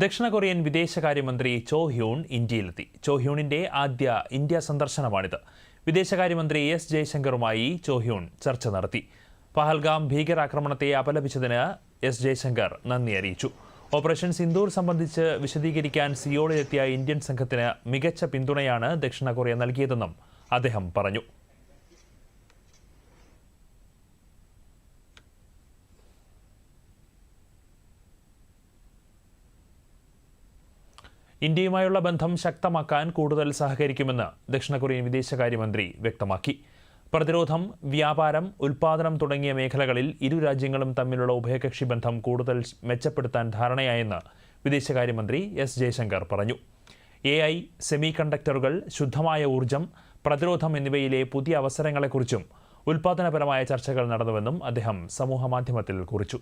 ദക്ഷിണ കൊറിയൻ വിദേശകാര്യമന്ത്രി ചോ ഹ്യൂൺ ഇന്ത്യയിലെത്തി. ചോ ഹ്യൂണിന്റെ ആദ്യ ഇന്ത്യ സന്ദർശനമാണിത്. വിദേശകാര്യമന്ത്രി എസ് ജയശങ്കറുമായി ചോ ഹ്യൂൺ ചർച്ച നടത്തി. പഹൽഗാം ഭീകരാക്രമണത്തെ അപലപിച്ചതിന് എസ് ജയശങ്കർ നന്ദി അറിയിച്ചു. ഓപ്പറേഷൻ സിന്ദൂർ സംബന്ധിച്ച് വിശദീകരിക്കാൻ സിയോളിലെത്തിയ ഇന്ത്യൻ സംഘത്തിന് മികച്ച പിന്തുണയാണ് ദക്ഷിണ കൊറിയ നൽകിയതെന്നും അദ്ദേഹം പറഞ്ഞു. ഇന്ത്യയുമായുള്ള ബന്ധം ശക്തമാക്കാൻ കൂടുതൽ സഹകരിക്കുമെന്ന് ദക്ഷിണ കൊറിയൻ വിദേശകാര്യമന്ത്രി വ്യക്തമാക്കി. പ്രതിരോധം വ്യാപാരം ഉൽപാദനം തുടങ്ങിയ മേഖലകളിൽ ഇരു രാജ്യങ്ങളും തമ്മിലുള്ള ഉഭയകക്ഷി ബന്ധം കൂടുതൽ മെച്ചപ്പെടുത്താൻ ധാരണയായെന്ന് വിദേശകാര്യമന്ത്രി എസ് ജയശങ്കർ പറഞ്ഞു. എ ഐ സെമി കണ്ടക്ടറുകൾ ശുദ്ധമായ ഊർജം പ്രതിരോധം എന്നിവയിലെ പുതിയ അവസരങ്ങളെക്കുറിച്ചും ഉൽപാദനപരമായ ചർച്ചകൾ നടന്നുവെന്നും അദ്ദേഹം സമൂഹമാധ്യമത്തിൽ കുറിച്ചു.